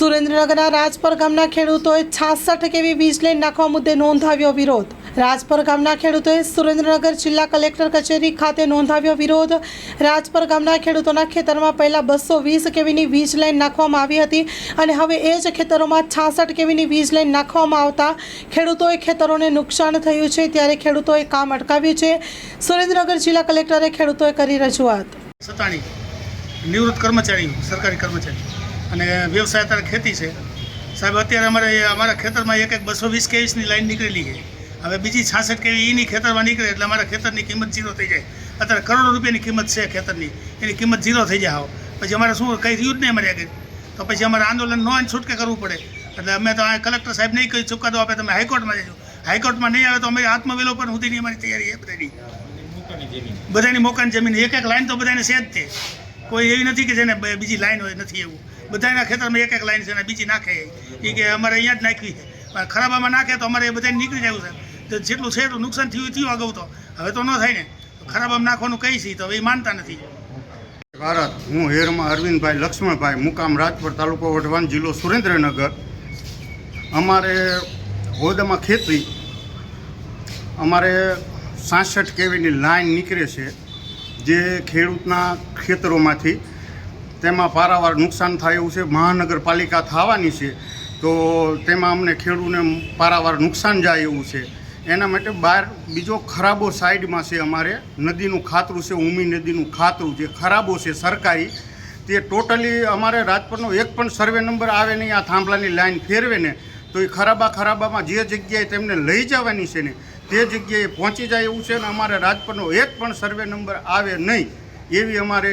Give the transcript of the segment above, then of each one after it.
સુરેન્દ્રનગરના રાજપર ગામના ખેડૂતોએ છાસઠ કેવી વીજ લાઈન નાખવા મુદ્દે નોંધાવ્યો વિરોધ. રાજપર ગામના ખેડૂતોએ સુરેન્દ્રનગર જિલ્લા કલેક્ટર કચેરી ખાતે નોંધાવ્યો વિરોધ. રાજપર ગામના ખેડૂતોના ખેતરમાં પહેલા બસો વીસ કેવીની વીજ લાઈન નાખવામાં આવી હતી અને હવે એ જ ખેતરોમાં છાસઠ કેવીની વીજ લાઈન નાખવામાં આવતા ખેડૂતોએ ખેતરોને નુકસાન થયું છે ત્યારે ખેડૂતોએ કામ અટકાવ્યું છે. સુરેન્દ્રનગર જિલ્લા કલેક્ટરે ખેડૂતોએ કરી રજૂઆત. સતાણી નિવૃત્ત કર્મચારી, સરકારી કર્મચારી. અને વ્યવસાય અત્યારે ખેતી છે. સાહેબ, અત્યારે અમારે અમારા ખેતરમાં એક એક બસો વીસ કેવીસની લાઈન નીકળેલી છે. હવે બીજી છાસઠ કેવી એની ખેતરમાં નીકળે એટલે અમારા ખેતરની કિંમત ઝીરો થઈ જાય. અત્યારે કરોડો રૂપિયાની કિંમત છે ખેતરની. એની કિંમત ઝીરો થઈ જાય પછી અમારે શું, કંઈ રહ્યું જ નહીં અમારે આગળ. તો પછી અમારે આંદોલન નો છૂટકે કરવું પડે. એટલે અમે તો કલેક્ટર સાહેબ નહીં કહી ચુકાદો આપે તમે હાઈકોર્ટમાં જજો હાઈકોર્ટમાં નહીં આવે તો અમે આત્મવિલોપન સુધીની અમારી તૈયારી છે બધાની બધાની મોકાની જમીન. એક એક લાઈન તો બધાને છે જ તે. કોઈ એવી નથી કે જેને બીજી લાઈન હોય, નથી એવું. બધાના ખેતરમાં એક એક લાઈન છે અને બીજી નાખે. એ કે અમારે અહીંયા જ નાખવી છે. પણ ખરાબામાં નાખે તો અમારે એ બધાને નીકળી જવું છે. તો જેટલું છે એટલું નુકસાન થયું થયું અગાઉ તો. હવે તો ન થાય ને. ખરાબામાં નાખવાનું કહી છે તો એ માનતા નથી. ભારત, હું હેરમાં અરવિંદભાઈ, લક્ષ્મણભાઈ, મુકામ રાજપર તાલુકો વઢવાણ જિલ્લો સુરેન્દ્રનગર. અમારે હોદામાં ખેતી, અમારે સાસઠ કેવીની લાઈન નીકળે છે જે ખેડૂતના ખેતરોમાંથી તેમાં પારાવાર નુકસાન થાય એવું છે, મહાનગરપાલિકા થવાની છે, તો તેમાં અમને ખેડૂને પારાવાર નુકસાન જાય એવું છે. એના માટે બહાર બીજો ખરાબો સાઈડમાં છે અમારે, નદીનું ખાતરું છે, ઉમી નદીનું ખાતરું જે ખરાબો છે સરકારી, તે ટોટલી અમારે રાજપરનો એક પણ સર્વે નંબર આવે નહીં, આ થાંભલાની લાઈન ફેરવે ને, તો એ ખરાબા ખરાબામાં જે જગ્યાએ તેમને લઈ જવાની છે ને, તે જગ્યાએ પહોંચી જાય એવું છે ને, અમારે રાજપરનો એક પણ સર્વે નંબર આવે નહીં, એવી અમારે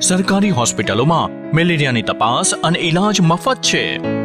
સરકારી હોસ્પિટલોમાં મેલેરિયાની તપાસ અને ઇલાજ મફત છે.